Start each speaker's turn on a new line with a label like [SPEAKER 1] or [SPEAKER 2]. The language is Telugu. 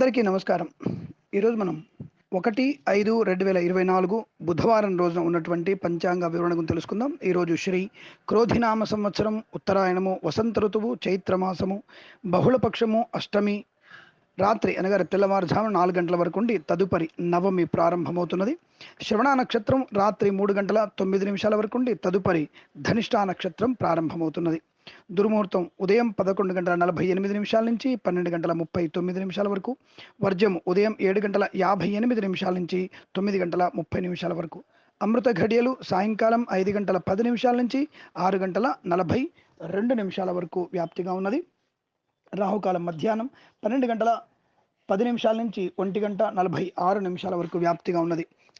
[SPEAKER 1] అందరికీ నమస్కారం. ఈరోజు మనం ఒకటి ఐదు రెండు వేల ఇరవై నాలుగు బుధవారం రోజున ఉన్నటువంటి పంచాంగ వివరణ గురించి తెలుసుకుందాం. ఈరోజు శ్రీ క్రోధినామ సంవత్సరం ఉత్తరాయణము వసంత ఋతువు చైత్రమాసము బహుళపక్షము అష్టమి రాత్రి అనగా తెల్లవారుజామున నాలుగు గంటల వరకు ఉండి తదుపరి నవమి ప్రారంభమవుతున్నది. శ్రవణ నక్షత్రం రాత్రి మూడు గంటల తొమ్మిది నిమిషాల వరకు ఉండి తదుపరి ధనిష్టా నక్షత్రం ప్రారంభమవుతున్నది. దుర్ముహూర్తం ఉదయం పదకొండు గంటల నలభై ఎనిమిది నిమిషాల నుంచి పన్నెండు గంటల ముప్పై తొమ్మిది నిమిషాల వరకు వర్జం ఉదయం ఏడు గంటల యాభై ఎనిమిది నిమిషాల నుంచి తొమ్మిది గంటల ముప్పై నిమిషాల వరకు అమృత ఘడియలు సాయంకాలం ఐదు గంటల పది నిమిషాల నుంచి ఆరు గంటల నలభై రెండు నిమిషాల వరకు వ్యాప్తిగా ఉన్నది. రాహుకాలం మధ్యాహ్నం పన్నెండు గంటల పది నిమిషాల నుంచి ఒంటి గంట నలభై ఆరు నిమిషాల వరకు వ్యాప్తిగా ఉన్నది.